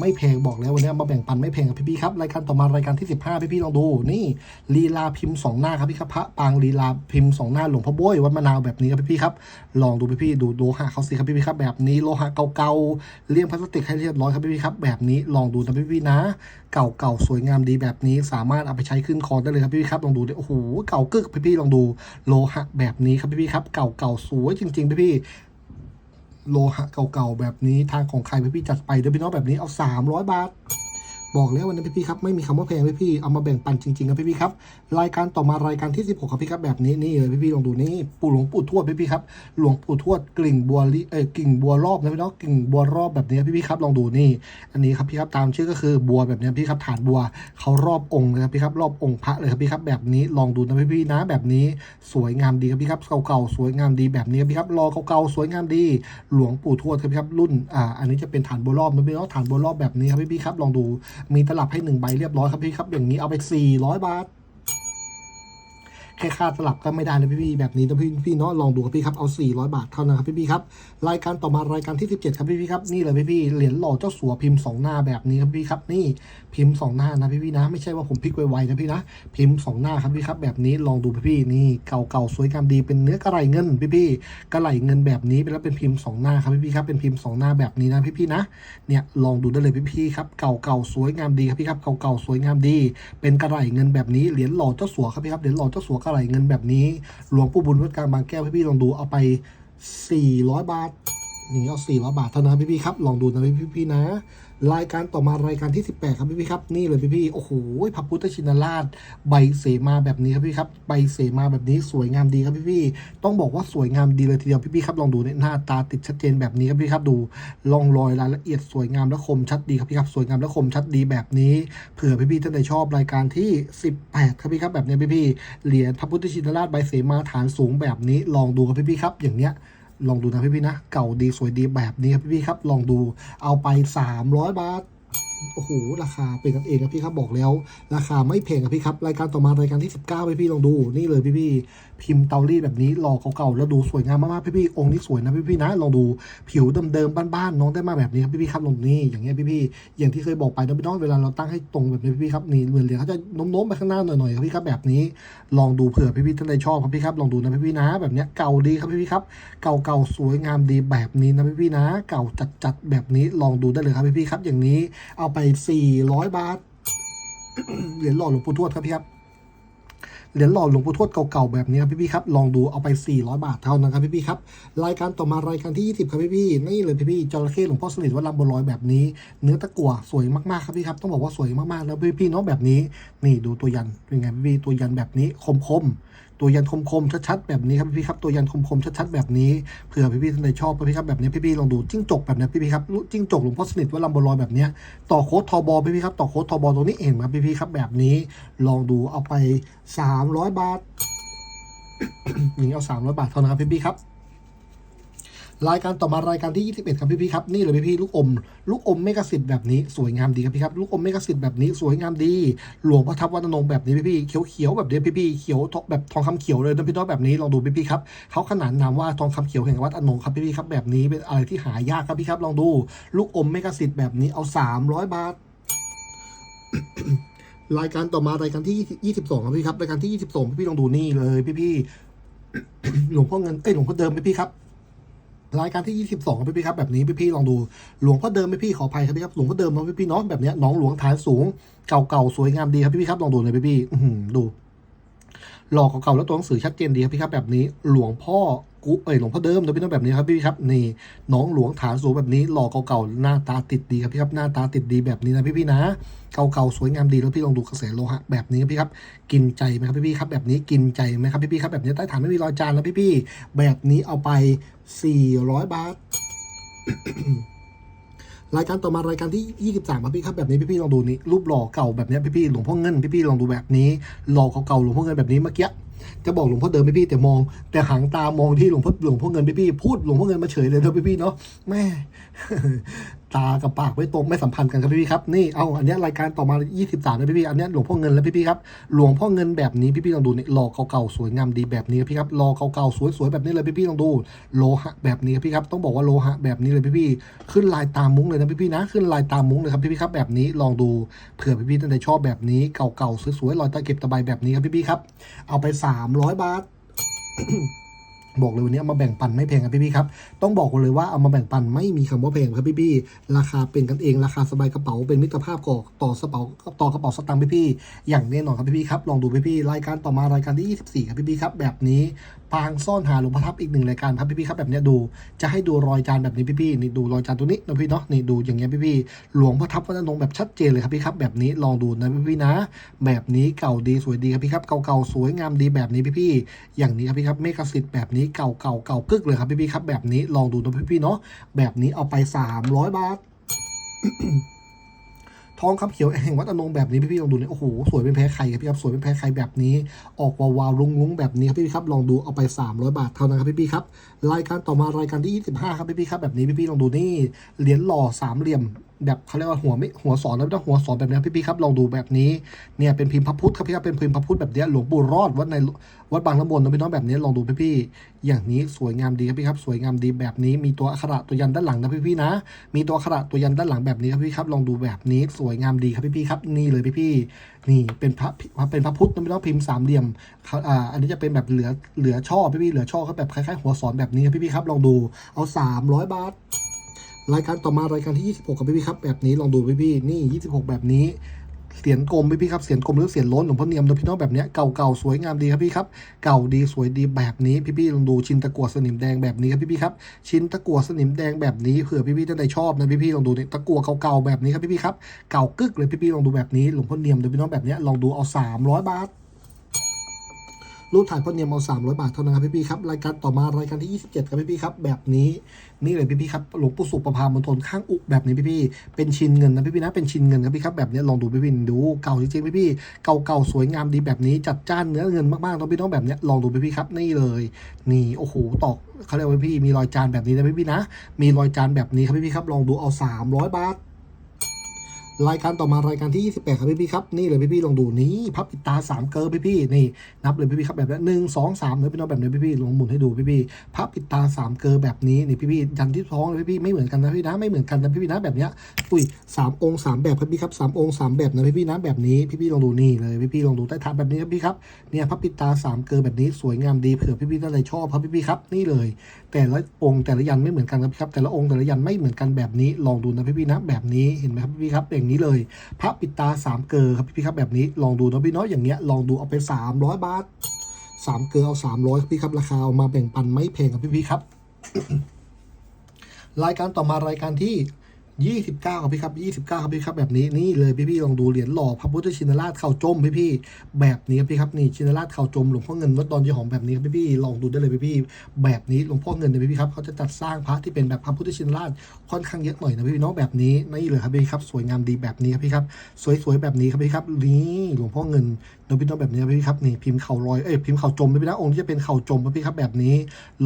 ไม่แพงบอกแล้ววันนี้มาแบ่งปันไม่แพงกับพี่ๆครับรายการต่อมารายการที่ 15 พี่ๆลองดูนี่ลีลาพิมพ์สองหน้าครับพี่ครับพระปางลีลาพิมพ์สองหน้าหลวงพ่อโบ้ยวัดมะนาวแบบนี้ครับพี่ๆครับลองดูพี่ๆดูโลหะเขาสิครับพี่ๆครับแบบนี้โลหะเก่าๆเลี่ยมพลาสติกให้เรียบร้อยครับพี่ๆครับแบบนี้ลองดูนะพี่ๆนะ เก่าๆสวยงามดีแบบนี้ สามารถเอาไปใช้ขึ้นคอได้เลยครับพี่ๆครับลองดูดิโอ้โหเก่ากึกพี่ๆลองดูโลหะแบบนี้ครับพี่ๆครับเก่าๆสวยจริงๆพี่ๆ โลหะเก่าๆแบบนี้ทางของใครพี่จัดไปเดี๋ยวพี่น้องแบบนี้เอา 300 บาท บอกแล้ววันนี้พี่ๆครับไม่มีคำว่าแพงพี่ๆเอามาแบ่งปันจริงๆครับพี่ๆครับรายการต่อมารายการที่ 16ครับพี่ครับแบบนี้นี่เลยพี่ๆลองดูนี่ปู่หลวงปู่ทวดพี่ๆครับหลวงปู่ทวดกลิ่งบัวลิเอ้ยกิ่งบัวรอบนะพี่น้องกิ่งบัวรอบแบบนี้พี่ๆครับลองดูนี่ อันนี้ครับพี่ครับตามชื่อก็คือบัวแบบนี้พี่ครับฐานบัวเขารอบองค์นะครับพี่ครับรอบองค์พระเลยครับพี่ครับแบบนี้ลองดูนะพี่พี่ๆนะแบบนี้สวยงามดีครับพี่ครับเก่าๆสวยงามดีแบบนี้ครับพี่ครับรอเก่าๆสวยงามดี หลวงปู่ทวดครับพี่ครับรุ่นอ่าอันนี้จะเป็นฐานบัวรอบนะพี่เนาะฐานบัวรอบแบบนี้ครับพี่พี่ๆครับลองดูมีตลับให้หนึ่งใบเรียบร้อยครับพี่ครับอย่างนี้เอาไป400บาท แค่ค่าสลับก็ไม่ได้นะพี่ๆแบบนี้นะพี่พี่ๆเนาะลองดูครับพี่ครับเอา400 บาทเท่านั้นครับพี่พี่ๆครับรายการต่อมารายการที่ 17 ครับพี่พี่ๆครับนี่เลยพี่พี่ๆเหรียญหล่อเจ้าสัวพิมพ์สองหน้าแบบนี้ครับพี่ครับนี่พิมพ์สองหน้านะพี่พี่ๆนะไม่ใช่ว่าผมพลิกไวๆนะพี่นะพิมพ์สองหน้าครับพี่ครับแบบนี้ลองดูพี่พี่ๆนี่เก่าๆสวยงามดีเป็นเนื้อกระไหลเงินพี่พี่ๆกระไหลเงินแบบนี้เป็นแล้วเป็นพิมพ์สองหน้าครับพี่พี่ๆครับเป็นพิมพ์สองหน้าแบบนี้นะพี่พี่ๆนะเนี่ยลองดูได้เลยพี่พี่ๆครับเก่าๆสวยงามดีครับพี่ครับเก่าๆสวยงามดี เป็นกระไหลเงินแบบนี้เหรียญหล่อเจ้าสัวครับพี่ครับเหรียญหล่อเจ้าสัวก็ไหลเงินแบบนี้ หลวงปู่บุญวัดกลางบางแก้วพี่ๆลองดูเอาไป 400 บาทนี่เอา400 บาทเท่านั้นพี่ๆครับ ลองดูนะพี่ๆนะ รายการต่อมารายการที่ 18 ครับพี่ๆครับ นี่เลยพี่ๆโอ้โหพระพุทธชินราช ใบเสมาแบบนี้ครับพี่ครับใบเสมาแบบนี้สวยงามดีครับพี่ๆต้องบอกว่าสวยงามดีเลยทีเดียวพี่ๆครับลองดูเนี่ยหน้าตาติดชัดเจนแบบนี้ครับพี่ครับดูลองรอยรายละเอียดสวยงามและคมชัดดีครับพี่ครับสวยงามและคมชัดดีแบบนี้เผื่อพี่ๆท่านใดชอบรายการที่ 18 ครับพี่ครับแบบนี้พี่ๆเหรียญพระพุทธชินราชใบเสมาฐานสูงแบบนี้ลองดูครับพี่ๆครับอย่างเนี้ย ลองดูนะพี่ๆนะ เก่าดีสวยดีแบบนี้ครับพี่ๆครับ ลองดูเอาไป 300 บาทโอ้โห ราคาเป็นกันเองครับพี่ครับบอกแล้ว ราคาไม่แพงครับพี่ครับ รายการต่อมารายการที่ 19พี่พี่ลองดูนี่เลยพี่พี่พิมพ์เตารีดแบบนี้หล่อเก่าๆแล้วดูสวยงามมากๆพี่พี่องค์นี้สวยนะพี่พี่นะลองดูผิวเดิมๆบ้านๆน้องได้มาแบบนี้ครับพี่พี่ครับลงนี่อย่างเงี้ยพี่พี่อย่างที่เคยบอกไปนะพี่น้องเวลาเราตั้งให้ตรงแบบนี้พี่พี่ครับนี่เหมือนเหรียญเขาจะโน้มๆไปข้างหน้าหน่อยๆครับพี่ครับแบบนี้ ลองดูเผื่อพี่พี่ท่านใดชอบครับพี่ครับลองดูนะพี่พี่นะแบบเนี้ยเก่าดีครับพี่พี่ครับเก่าๆสวยงามดีแบบนี้นะพี่พี่นะ เก่าจัดๆแบบนี้ลองดูได้เลยครับพี่พี่ครับอย่างนี้เอาไป 400 บาทเหรียญหล่อหลวงปู่ทวดครับพี่ครับ เหรียญหล่อหลวงปู่ทวดเก่าๆแบบนี้ครับพี่พี่ครับลองดูเอาไป 400 บาทเท่านั้นครับพี่พี่ครับรายการต่อมารายการที่ 20 ครับพี่พี่นี่เลยพี่พี่จระเข้หลวงพ่อสลิดวัดลำบัวลอยแบบนี้ เนื้อตะกั่วสวยมากๆครับพี่ครับต้องบอกว่าสวยมากๆแล้วพี่พี่เนาะแบบนี้ นี่ดูตัวยันเป็นไงพี่พี่ตัวยันแบบนี้คมๆ ตัวยันคมๆชัดๆแบบนี้ครับพี่พี่ครับตัวยันคมๆชัดๆแบบนี้เผื่อพี่พี่ท่านใดชอบพี่ครับแบบนี้พี่พี่ลองดูจิ้งจกแบบนี้พี่พี่ครับจิ้งจกหลวงพ่อสนิทวัดลำบัวลอยแบบนี้ต่อโค้ดทอบอพี่พี่ครับต่อโค้ดทอบอตรงนี้เองครับพี่พี่ครับแบบนี้ลองดูเอาไป 300 บาทอย่างเอา300บาทเท่านั้นครับพี่พี่ครับ รายการต่อมารายการที่ 21 ครับพี่พี่ครับนี่เลยพี่พี่ลูกอม ลูกอมเมกะสิทธิ์แบบนี้สวยงามดีครับพี่ครับลูกอมเมกะสิทธิ์แบบนี้สวยงามดี หลวงพ่อทับวัดนงแบบนี้พี่พี่เขียวเขียวๆแบบนี้พี่พี่เขียวทองแบบทองคำเขียวเลยนะพี่น้องแบบนี้ลองดูพี่พี่ครับเขาขนานนามว่าทองคำเขียวแห่งวัดอนงครับพี่พี่ครับแบบนี้เป็นอะไรที่หายากครับพี่ครับลองดู ลูกอมเมกะสิทธิ์แบบนี้เอา 300 บาทรายการต่อมารายการที่ 22 ครับพี่ครับรายการที่ 22 พี่พี่ลองดูนี่เลยพี่พี่หลวงพ่อเงินเอ้ยหลวงพ่อเดิมพี่พี่ครับ รายการที่ 22ครับพี่พี่ครับแบบนี้พี่พี่ลองดูหลวงพ่อเดิมพี่พี่ขออภัยครับพี่ครับหลวงพ่อเดิมเนาะพี่พี่เนาะแบบนี้น้องหลวงฐานสูงเก่าๆสวยงามดีครับพี่พี่ครับลองดูเลยพี่พี่ดู หล่อเก่าๆแล้วตัวหนังสือชัดเจนดีครับพี่ครับแบบนี้หลวงพ่อกุเอ้ยหลวงพ่อเดิมเดี๋ยวพี่น้องแบบนี้ครับพี่ครับนี่น้องหลวงฐานสูงแบบนี้หล่อเก่าๆหน้าตาติดดีครับพี่ครับหน้าตาติดดีแบบนี้นะพี่พี่นะเก่าๆสวยงามดีแล้วพี่ลองดูกระแสโลหะแบบนี้ครับพี่ครับกินใจไหมครับพี่พี่ครับแบบนี้กินใจไหมครับพี่พี่ครับแบบนี้ใต้ฐานไม่มีรอยจานนะพี่พี่แบบนี้เอาไป400บาท รายการต่อมารายการที่ 23ครับพี่ครับแบบนี้พี่ๆลองดูนี่รูปหล่อเก่าแบบนี้พี่ๆหลวงพ่อเงินพี่ๆลองดูแบบนี้หล่อเก่าๆหลวงพ่อเงินแบบนี้เมื่อกี้จะบอกหลวงพ่อเดิมพี่พี่แต่มอง แต่หางตามองที่หลวงพ่อหลวงพ่อเงินพี่พี่พูดหลวงพ่อเงินมาเฉยเลยเนอะพี่ๆเนาะแม่ ตากับปากไม่ตรงไม่สัมพันธ์กันครับพี่พี่ครับนี่เอาอันนี้รายการต่อมา 23นะพี่พี่อันนี้หลวงพ่อเงินแล้วพี่พี่ครับหลวงพ่อเงินแบบนี้พี่พี่ลองดูนี่หล่อเก่าๆสวยงามดีแบบนี้พี่ครับหล่อเก่าๆสวยๆแบบนี้เลยพี่พี่ลองดูโลหะแบบนี้พี่ครับต้องบอกว่าโลหะแบบนี้เลยพี่พี่ขึ้นลายตามมุ้งเลยนะพี่พี่นะ ขึ้นลายตามมุ้งเลยครับพี่พี่ครับแบบนี้ลองดูเผื่อพี่พี่ท่านใดชอบแบบนี้เก่าๆสวยๆรอยตะเก็บตะไบแบบนี้ครับพี่พี่ครับเอาไป 300 บาท บอกเลยวันนี้เอามาแบ่งปันไม่แพงครับพี่ๆครับ ต้องบอกเลยว่าเอามาแบ่งปันไม่มีคำว่าแพงครับพี่ๆราคาเป็นกันเองราคาสบายกระเป๋าเป็นมิตรภาพก่อต่อสเป๋าต่อกระเป๋าสตางค์พี่ๆอย่างแน่นอนครับพี่ๆครับลองดูพี่ๆรายการต่อมารายการที่ 24 ครับพี่ๆครับแบบนี้ ปางซ่อนหาหลวงพ่อทับอีกหนึ่งรายการครับพี่ๆครับแบบเนี้ยดู จะให้ดูรอยจานแบบนี้พี่ๆนี่ดูรอยจานตัวนี้นะพี่เนาะนี่ดูอย่างเงี้ยพี่ๆหลวงพ่อทับวัดนงแบบชัดเจนเลยครับพี่ครับแบบนี้ลองดูนะพี่ๆนะ แบบนี้เก่าดีสวยดีครับพี่ครับเก่าๆสวยงามดีแบบนี้พี่ๆอย่างนี้ครับพี่ครับเมกะสิทธิ์แบบนี้เก่าเก่าเก่ากึกเลยครับพี่ๆครับแบบนี้ลองดูนะพี่ๆเนาะแบบนี้เอาไป 300 บาท ทองคำเขียวแห่งวัดอนงแบบนี้พี่ๆลองดูเนี่ยโอ้โหสวยเป็นแพ้ใครครับพี่ครับสวยเป็นแพ้ใครแบบนี้ ออกวาวๆลุงๆแบบนี้ครับพี่ๆครับลองดูเอาไป 300 บาทเท่านั้นครับพี่ๆครับ รายการต่อมารายการที่ 25 ครับพี่ๆครับแบบนี้พี่ๆลองดูนี่เหรียญหล่อสามเหลี่ยม แบบเขาเรียกว่าหัวไม่หัวสอนแล้วไม่ต้องหัวสอนแบบนี้ครับพี่ครับลองดูแบบนี้เนี่ยเป็นพิมพ์พระพุทธครับพี่ครับเป็นพิมพ์พระพุทธแบบนี้หลวงปู่รอดวัดในวัดบางละมุนนะพี่น้องแบบนี้ลองดูพี่ๆอย่างนี้สวยงามดีครับพี่ครับสวยงามดีแบบนี้มีตัวอักขระตัวยันด้านหลังนะพี่ๆนะ มีตัวอักขระตัวยันด้านหลังแบบนี้ครับพี่ครับลองดูแบบนี้สวยงามดีครับพี่ๆครับนี่เลยพี่ๆ นี่เป็นพระเป็นพระพุทธไม่ต้องพิมพ์สามเหลี่ยมอ่าอันนี้จะเป็นแบบเหลือเหลือช่อพี่พี่เหลือช่อเขาแบบคล้ายๆหัวสอนแบบนี้พี่พี่ครับลองดูเอา300บาทรายการต่อมารายการที่ 26กับพี่พี่ครับแบบนี้ลองดูพี่พี่นี่ 26 แบบนี้ เสียนกลมพี่ๆครับเสียนกลมหรือเสียนล้นหลวงพ่อเนียมนะพี่น้องแบบเนี้ยเก่าๆสวยงามดีครับพี่ครับเก่าดีสวยดีแบบนี้พี่ๆลองดูชิ้นตะกั่วสนิมแดงแบบนี้ครับพี่ๆครับชิ้นตะกั่วสนิมแดงแบบนี้เผื่อพี่ๆท่านใดชอบนะพี่ๆลองดูเนี่ยตะกั่วเก่าๆแบบนี้ครับพี่ๆครับเก่ากึกเลยพี่ๆลองดูแบบนี้หลวงพ่อเนียมนะพี่น้องแบบเนี้ยลองดูเอา 300 บาท รูปถ่ายพ่อเนียมเอา300บาทเท่านั้นครับพี่ๆครับรายการต่อมารายการที่27ครับพี่ๆครับแบบนี้นี่เลยพี่ๆครับหลวงปู่สุประพามณฑลข้างอุกแบบนี้พี่ๆเป็นชินเงินนะพี่ๆนะเป็นชินเงินครับพี่ครับแบบนี้ลองดูพี่ๆดูเก่าจริงๆพี่ๆเก่าๆสวยงามดีแบบนี้จัดจ้านเนื้อเงินมากๆน้องพี่น้องแบบนี้ลองดูพี่ๆครับนี่เลยนี่โอ้โหตอกเขาเรียกว่าพี่มีรอยจานแบบนี้นะพี่ๆนะมีรอยจานแบบนี้ครับพี่ๆครับลองดูเอา 300 บาท รายการต่อมารายการที่ 28 ครับพี่ๆครับนี่เลยพี่ๆลองดูนี่พับปิดตา 3 เกอร์พี่ๆนี่นับเลยพี่ๆครับแบบนี้หนึ่งสองสามเลยพี่น้องแบบนี้พี่ๆลองหมุนให้ดูพี่ๆพับปิดตา 3 เกอร์แบบนี้นี่พี่ๆยันที่ท้องเลยพี่ๆไม่เหมือนกันนะพี่นะไม่เหมือนกันนะพี่ๆนะแบบเนี้ยอุ้ยสามองค์สามแบบครับพี่ครับสามองค์สามแบบนะพี่ๆนะแบบนี้พี่ๆลองดูนี่เลยพี่ๆลองดูใต้ฐานแบบนี้ครับพี่ครับเนี่ยพับปิดตา 3 เกอร์แบบนี้สวยงามดีเผื่อพี่ๆท่านใดชอบครับพี่ๆครับนี่เลย แต่ละองค์แต่ละยันไม่เหมือนกันครับพี่ครับแต่ละองค์แต่ละยันไม่เหมือนกันแบบนี้ลองดูนะพี่ๆนะแบบนี้เห็นไหมครับพี่ครับอย่างนี้เลยพระปิดตาสามเกลอครับพี่ครับแบบนี้ลองดูนะพี่เน้อยอย่างเงี้ยลองดูเอาไปสามร้อยบาทสามเกลอเอาสามร้อยพี่ครับราคาเอามาแบ่งปันไม่แพงครับพี่พี่ครับ รายการต่อมารายการที่ ยี่สิบเก้าครับพี่ครับยี่สิบเก้าครับพี่ครับแบบนี้นี่เลยพี่ๆลองดูเหรียญหล่อพระพุทธชินราชเข่าจมพี่ๆแบบนี้ครับพี่ครับนี่ชินราชเข่าจมหลวงพ่อเงินวัดดอนยี่หอมแบบนี้ครับพี่ๆลองดูได้เลยพี่ๆแบบนี้หลวงพ่อเงินเนี่พี่ๆครับเขาจะจัดสร้างพระที่เป็นแบบพระพุทธชินราชค่อนข้างเยอะหน่อยนะพี่ๆเนาะแบบนี้นี่เลยครับพี่ครับสวยงามดีแบบนี้ครับพี่ครับสวยๆแบบนี้ครับพี่ครับนี่หลวงพ่อเงินน้องพี่น้องแบบนี้พี่ครับนี่พิมพ์เข่าลอยเอ้ยพิมพ์เข่าจมพี่นะองค์ที่จะเป็นเข่าจมพี่ครับแบบนี้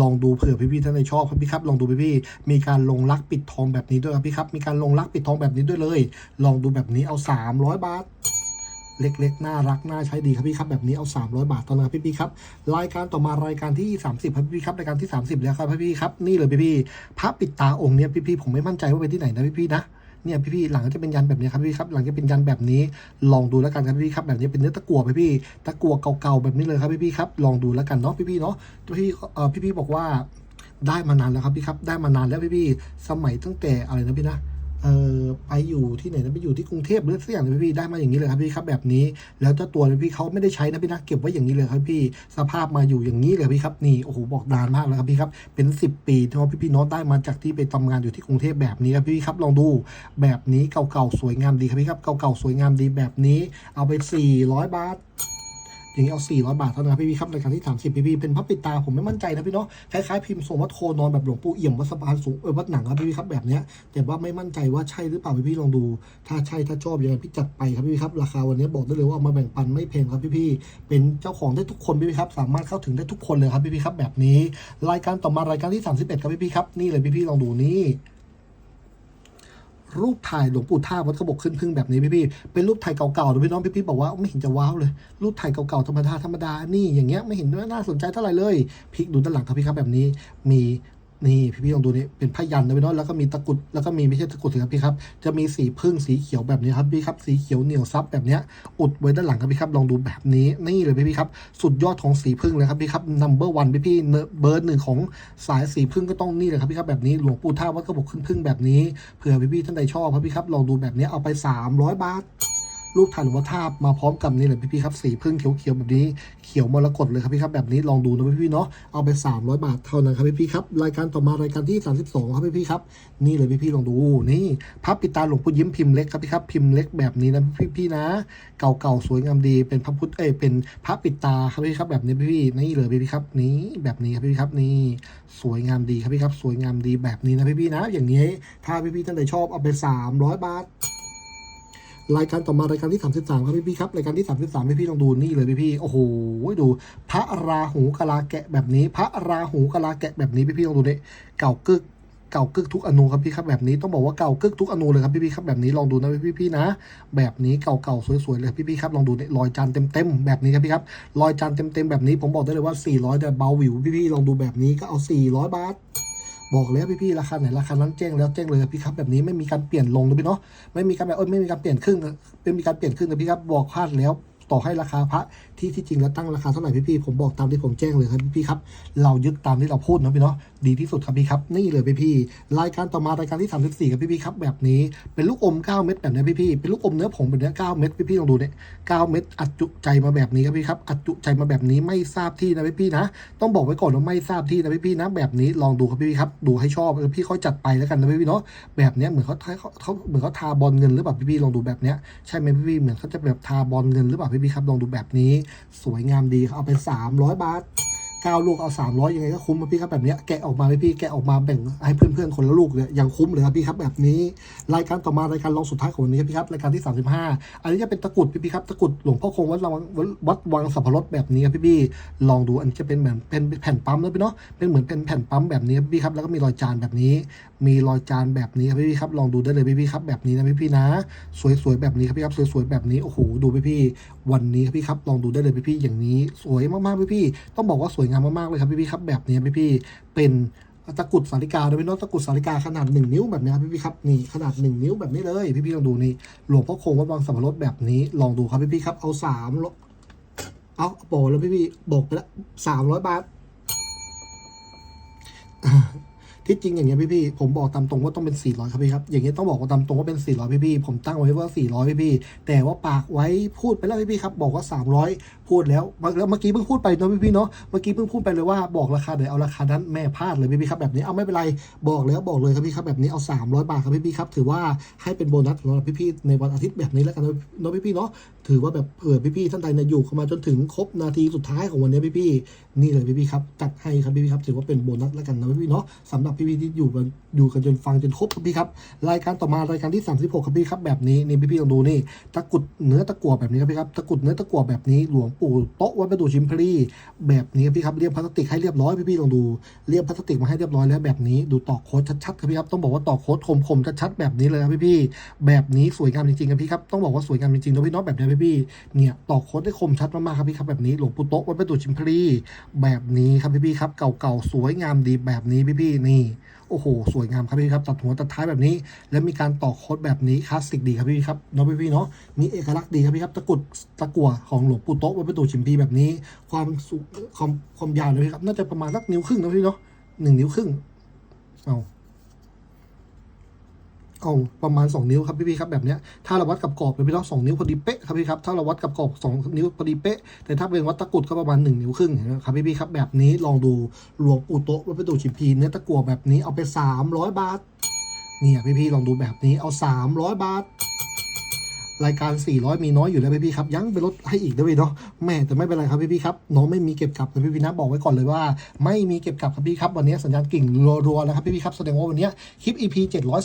ลองดูเผื่อพี่ๆท่านใดชอบครับพี่ครับลองดูพี่ๆมีการลงลักปิดทองแบบนี้ด้วยครับพี่ครับมีการลงลักปิดทองแบบนี้ด้วยเลย ลองดูแบบนี้เอา 300 บาท เล็กๆ น่ารัก น่าใช้ดีครับพี่ครับ แบบนี้เอา 300 บาทตอนนั้นพี่ครับ รายการต่อมารายการที่ 30ครับพี่ๆครับ รายการที่ 30 แล้วครับพี่ๆครับ นี่เลยพี่ๆพระปิดตาองค์เนี้ยพี่ๆผมไม่มั่นใจว่าเป็นที่ไหนนะพี่ๆนะเนี่ยพี่ๆหลังจะเป็นยันแบบนี้ครับพี่ครับหลังจะเป็นยันแบบนี้ลองดูแล้วกันครับพี่ครับแบบนี้เป็นเนื้อตะกั่วพี่ตะกั่วเก่าๆแบบนี้เลยครับพี่ๆครับลองดูแล้วกันเนาะพี่ๆเนาะพี่ๆเอ่อพี่ๆบอกว่า ได้มานานแล้วครับพี่ครับ ได้มานานแล้วพี่ๆสมัยตั้งแต่อะไรนะพี่นะเออไปอยู่ที่ไหนนะไปอยู่ที่กรุงเทพหรือสักอย่างเลยพี่ได้มาอย่างนี้เลยครับพี่ครับแบบนี้ แล้วเจ้าตัวพี่เขาไม่ได้ใช้นะพี่นะเก็บไว้อย่างนี้เลยครับพี่สภาพมาอยู่อย่างนี้เลยพี่ครับนี่โอ้โหบอกนานมากแล้วครับพี่ครับเป็น 10 ปีที่ว่าพี่พี่ๆน้องได้มาจากที่ไปทำงานอยู่ที่กรุงเทพแบบนี้ครับพี่ครับลองดูแบบนี้เก่าๆสวยงามดีครับพี่ครับเก่าๆสวยงามดีแบบนี้ เอาไป 400 บาท อย่างนี้เอา400บาทเท่านั้นครับพี่ๆครับรายการที่30พี่ๆเป็นพับปิดตาผมไม่มั่นใจนะพี่เนาะคล้ายๆพิมพ์ทรงวัดโคนอนแบบหลวงปู่เอี่ยมวัดสะพานสูงเออวัดหนังครับพี่ๆครับแบบเนี้ยแต่ว่าไม่มั่นใจว่าใช่หรือเปล่าพี่ๆลองดู ถ้าใช่ถ้าชอบยังไงพี่จัดไปครับพี่ๆครับราคาวันนี้บอกได้เลยว่าเอามาแบ่งปันไม่แพงครับพี่ๆเป็นเจ้าของได้ทุกคนพี่ๆครับสามารถเข้าถึงได้ทุกคนเลยครับพี่ๆครับแบบนี้ รายการต่อมารายการที่ 31ครับพี่ๆครับนี่เลยพี่ๆลองดูนี่ รูปถ่ายหลวงปู่ท่าวัดกระบอกขึ้นพึ่งแบบนี้พี่ๆเป็นรูปถ่ายเก่าๆนะพี่น้องพี่ๆบอกว่าไม่เห็นจะว้าวเลย รูปถ่ายเก่าๆธรรมดาธรรมดานี่อย่างเงี้ยไม่เห็นว่าน่าสนใจเท่าไหร่เลยพลิกดูด้านหลังครับพี่ครับแบบนี้มี นี่พี่ๆลองดูนี่เป็นพยันนะพี่น้องแล้วก็มีตะกุดแล้วก็มีไม่ใช่ตะกุดสิครับพี่ครับจะมีสีพึ่งสีเขียวแบบนี้ครับพี่ครับสีเขียวเหนียวซับแบบเนี้ยอุดไว้ด้านหลังครับพี่ครับลองดูแบบนี้นี่เลยพี่ๆครับสุดยอดของสีพึ่งเลยครับพี่ครับ number one พี่พี่เบอร์หนึ่งของสายสีพึ่งก็ต้องนี่เลยครับพี่ครับแบบนี้หลวงปู่ท่าวัดกระบอกขึ้นพึ่งแบบนี้เผื่อพี่พี่ๆท่านใดชอบครับพี่ครับลองดูแบบนี้เอาไป 300 บาท รูปถ่ายหลวงพ่อทาบมาพร้อมกับนี่เลยพี่ๆครับสีพึ่งเขียวๆแบบนี้เขียวมรกตเลยครับพี่ครับแบบนี้ลองดูนะพี่ๆเนาะเอาไป 300 บาทเท่านั้นครับพี่ๆครับรายการต่อมารายการที่ 32 ครับพี่ๆครับนี่เลยพี่ๆลองดูนี่พระปิดตาหลวงปู่ยิ้มพิมพ์เล็กครับพี่ครับพิมพ์เล็กแบบนี้นะพี่ๆนะ เก่าๆสวยงามดีเป็นพระพุทธเอ้ยเป็นพระปิดตาครับพี่ครับแบบนี้พี่ๆนี่เลยพี่ๆครับนี้แบบนี้ครับพี่ๆครับนี่สวยงามดีครับพี่ครับสวยงามดีแบบนี้นะพี่ๆนะ อย่างนี้ถ้าพี่ๆท่านใดชอบเอาไป 300 บาท รายการต่อมารายการที่ 33 ครับพี่ๆครับรายการที่ 33พี่ๆลองดูนี่เลยพี่ๆโอ้โหดู พระราหูกะลาแกะแบบนี้ พระราหูกะลาแกะแบบนี้พี่ๆลองดูเนี่ยเก่ากึกเก่ากึกทุกอนูครับพี่ครับแบบนี้ต้องบอกว่าเก่ากึกทุกอนูเลยครับพี่ๆครับแบบนี้ลองดูนะพี่ๆนะ แบบนี้เก่าๆสวยๆเลยพี่ๆครับลองดูเนี่ยรอยจานเต็มๆแบบนี้ครับพี่ครับรอยจานเต็มๆแบบนี้ผมบอกได้เลยว่า 400แต่เบาหวิวพี่ๆลองดูแบบนี้ก็เอา 400 บาท บอกแล้วพี่ๆราคาไหนราคานั้นแจ้งแล้วแจ้งเลยพี่ครับแบบนี้ไม่มีการเปลี่ยนลงเลยพี่เนาะไม่มีการแบบเออไม่มีการเปลี่ยนครึ่งไม่มีการเปลี่ยนครึ่งนะพี่ครับบอกพลาดแล้วต่อให้ราคาพระที่ที่จริงแล้วตั้งราคาเท่าไหร่พี่ๆผมบอกตามที่ผมแจ้งเลยครับพี่ๆครับ เรายึดตามที่เราพูดนะพี่เนาะดีที่สุดครับพี่ครับ นี่เลยพี่ๆรายการต่อมารายการที่ 34ครับพี่ๆครับแบบนี้เป็นลูกอม 9 เม็ดแบบนี้พี่ๆเป็นลูกอมเนื้อผงแบบนี้9เม็ดพี่ๆลองดูเนี่ย9เม็ดอัดจุใจมาแบบนี้ครับพี่ครับอัดจุใจมาแบบนี้ไม่ทราบที่นะพี่ๆนะ ต้องบอกไว้ก่อนว่าไม่ทราบที่นะพี่ๆนะ แบบนี้ลองดูครับพี่ๆครับดูให้ชอบแล้วพี่เขาจัดไปแล้วกันนะพี่ๆเนาะแบบเนี้ยเหมือนเขาเขาเหมือนเขาทาบอลเงินหรือเปล่าพี่ๆลองดูแบบเนี้ยใช่ไหมพี่ๆเหมือนเขาจะแบบทาบอลเงินหรือเปล่าพี่ๆครับลองดูแบบนี้ สวยงามดีเอาไป 300 บาท ก้าลูกเอาสามร้อยยังไงก็คุ้มพี่ครับแบบเนี้ยแกะออกมาพี่พี่แกะออกมาแบ่งให้เพื่อนๆคนละลูกเลยยังคุ้มเลยครับพี่ครับแบบนี้รายการต่อมารายการรองสุดท้ายของวันนี้ครับพี่ครับรายการที่35อันนี้จะเป็นตะกุดพี่พี่ครับตะกุดหลวงพ่อคงวัดวังวัดวังสัพพรสแบบนี้ครับพี่พี่ลองดูอันนี้จะเป็นเหมือนเป็นแผ่นปั๊มนะพี่เนาะเป็นเหมือนเป็นแผ่นปั๊มแบบนี้พี่ครับแล้วก็มีรอยจานแบบนี้ มีรอยจานแบบนี้ครับพี่พี่ครับลองดูได้เลยพี่พี่ครับแบบนี้นะพี่พี่นะ สวยๆแบบนี้ครับพี่ครับสวยๆแบบนี้โอ้โหดูพี่พี่วันนี้ครับพี่ครับลองดูได้เลยพี่พี่อย่างนี้ สวยมากๆพี่พี่ต้องบอกว่าสวยงามมากๆเลยครับพี่พี่ครับแบบนี้พี่พี่เป็นตะกุดสาริกาโดยเป็นตะกุดสาริกาขนาดหนึ่งนิ้วแบบนี้ครับพี่พี่ครับนี่ขนาดหนึ่งนิ้วแบบนี้เลย พี่พี่ลองดูนี่หลวงพ่อคงวัดบางสัมพรสแบบนี้ลองดูครับพี่พี่ครับเอาสามเอาโปะแล้วพี่พี่บอกไปละสามร้อยบาท ที่จริงอย่างเงี้ยพี่ๆผมบอกตามตรงว่าต้องเป็น 400 ครับพี่ครับอย่างเงี้ยต้องบอกว่าตามตรงว่าเป็น 400 พี่ๆผมตั้งไว้ว่า 400 พี่ๆแต่ว่าปากไว้พูดไปแล้วพี่ๆครับบอกว่า 300 พูดแล้วแล้วเมื่อกี้เพิ่งพูดไปเนาะพี่ๆเนาะเมื่อกี้เพิ่งพูดไปเลยว่าบอกราคาเดี๋ยวเอาราคานั้นแม่พลาดเลยพี่ๆครับแบบนี้เอาไม่เป็นไรบอกแล้วบอกเลยครับพี่ครับแบบนี้เอา 300 บาทครับพี่ๆครับถือว่าให้เป็นโบนัสสำหรับพี่ๆในวันอาทิตย์แบบนี้แล้วกันเนาะพี่ๆเนาะถือว่าแบบเผื่อพี่ๆท่านใดเนี่ยอยู่เข้ามาจนถึงครบนาทีสุดท้ายของวันนี้พี่ๆนี่เลยพี่ๆครับจัดให้ครับพี่ๆครับถือว่าเป็นโบนัสแล้วกันนะพี่ๆเนาะสำหรับพี่ๆที่อยู่กันอยู่กันจนฟังจนครบครับพี่ครับรายการต่อมารายการที่ 36ครับพี่ครับแบบนี้นี่พี่ๆลองดูนี่ตะกุดเนื้อตะกั่วแบบนี้ครับพี่ครับตะกุดเนื้อตะกั่วแบบนี้หลวงปู่โต๊ะวัดประดูชิมพลีแบบนี้ครับพี่ครับเรียบพลาสติกให้เรียบร้อยพี่ๆลองดูเรียบพลาสติกมาให้เรียบร้อยแล้วแบบนี้ดูตอกโค้ดชัดๆครับพี่ครับต้องบอกว่าตอกโค้ดคมๆชัดๆแบบนี้เลยครับพี่ๆแบบนี้สวยงามจริงๆครับพี่ครับต้องบอกว่าสวยงามจริงๆนะพี่น้องแบบนี้พี่ๆเนี่ยตอกโค้ดได้คมชัดมากๆครับพี่ครับแบบนี้หลวงปู่โต๊ะวัดประดูชิมพลีแบบนี้ครับพี่ๆครับเก่าๆสวยงามดีแบบนี้พี่ๆนี่โอ้โห สวยงามครับพี่ครับ ตัดหัวตัดท้ายแบบนี้ และมีการตอกโค้ดแบบนี้คลาสสิกดีครับพี่ครับเนาะพี่ๆเนาะ มีเอกลักษณ์ดีครับพี่ครับ ตะกุดตะกัวของหลวงปู่โต๊ะวัดประตูชิมพีแบบนี้ ความสูงความความยาวเลยพี่ครับ น่าจะประมาณสักนิ้วครึ่งนะพี่เนาะหนึ่งนิ้วครึ่ง เอา เองประมาณ 2 นิ้วครับพี่ๆครับแบบเนี้ยถ้าเราวัดกับกรอบเป็นพี่น้องสองนิ้วพอดีเป๊ะครับพี่ครับถ้าเราวัดกับกรอบสองนิ้วพอดีเป๊ะแต่ถ้าเป็นวัดตะกุดก็ประมาณ 1 นิ้วครึ่งนะครับพี่ๆครับแบบนี้ลองดูหลวงปู่โต๊ะวัดประตูชิมพีเนื้อตะกั่วแบบนี้เอาไป 300 บาทเนี่ยพี่ๆลองดูแบบนี้เอา 300 บาท รายการ 400 มีน้อยอยู่แล้วพี่พี่ครับ ยังไปลดให้อีกด้วยเนาะแม่แต่ไม่เป็นไรครับพี่พี่ครับน้องไม่มีเก็บกลับนะพี่พี่นะบอกไว้ก่อนเลยว่า ไม่มีเก็บกลับครับพี่ครับวันนี้สัญญาณกิ่งรัวๆนะครับพี่พี่ครับแสดงว่าวันนี้คลิป EP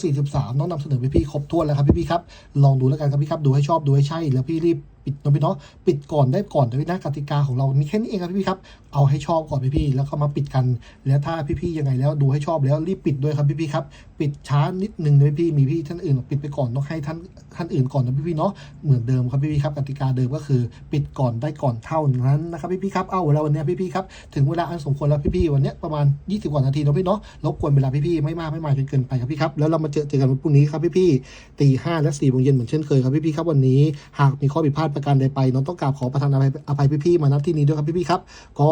743 น้องนำเสนอพี่พี่ครบถ้วนแล้วครับพี่พี่ครับลองดูแล้วกันครับพี่ครับดูให้ชอบดูให้ใช่แล้วพี่รีบ ปิดนะพี่เนาะปิดก่อนได้ก่อนนะพี่นะกติกาของเรามีแค่นี้เองครับพี่ครับ เอาให้ชอบก่อนพี่ๆแล้วก็มาปิดกัน แล้วถ้าพี่ๆยังไงแล้วดูให้ชอบแล้วรีบปิดด้วยครับพี่ๆครับปิดช้านิดนึงนะพี่มีพี่ท่านอื่น ปิดไปก่อนต้องให้ท่านท่านอื่นก่อนนะพี่ๆเนาะเหมือนเดิมครับพี่ๆครับกติกาเดิมก็คือ ปิดก่อนได้ก่อนเท่านั้นนะครับพี่ๆครับเอาเวลาวันนี้พี่ๆครับถึงเวลาอันสมควรแล้วพี่ๆวันนี้ประมาณ 20กว่านาทีแล้วพี่เนาะรบกวนเวลาพี่ๆไม่มากไม่มายจนเกินไปครับพี่ครับแล้วเรามาเจอเจอกันวันพรุ่งนี้ครับพี่ๆตีห้าและสี่โมงเย็นเหมือนเช่นเคยครับพี่ๆครับวันนี้หากมีข้อผิดพลาดประการใดไปน้องต้องกราบขอประทานอภัยอภัยพี่ๆมานับที่นี้ด้วยครับพี่ๆครับ ก็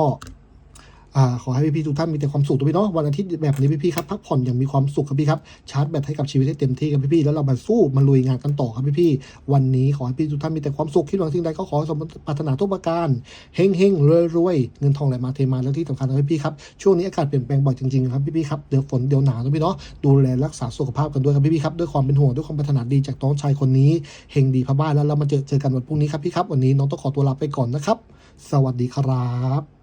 ขอให้พี่ๆทุกท่านมีแต่ความสุขตัวพี่เนาะวันอาทิตย์แบบนี้พี่ๆครับพักผ่อนอย่างมีความสุขครับพี่ครับชาร์จแบตให้กับชีวิตให้เต็มที่ครับพี่ๆแล้วเรามาสู้มาลุยงานกันต่อครับพี่ๆวันนี้ขอให้พี่ทุกท่านมีแต่ความสุขคิดหวังสิ่งใดก็ขอสมปรารถนาทุกประการเฮงเฮงรวยรวยเงินทองไหลมาเทมาแล้วที่สำคัญนะพี่ๆครับช่วงนี้อากาศเปลี่ยนแปลงบ่อยจริงๆครับพี่ๆครับเดี๋ยวฝนเดี๋ยวหนาวนะพี่เนาะดูแลรักษาสุขภาพกันด้วยครับพี่ๆครับด้วยความเป็นห่วงด้วยความปรารถนาดีจากน้องชายคนนี้เฮงดีพระบ้านแล้วเรามาเจอเจอกันวันพรุ่งนี้ครับพี่ครับวันนี้น้องต้องขอตัวลาไปก่อนนะครับ สวัสดีครับ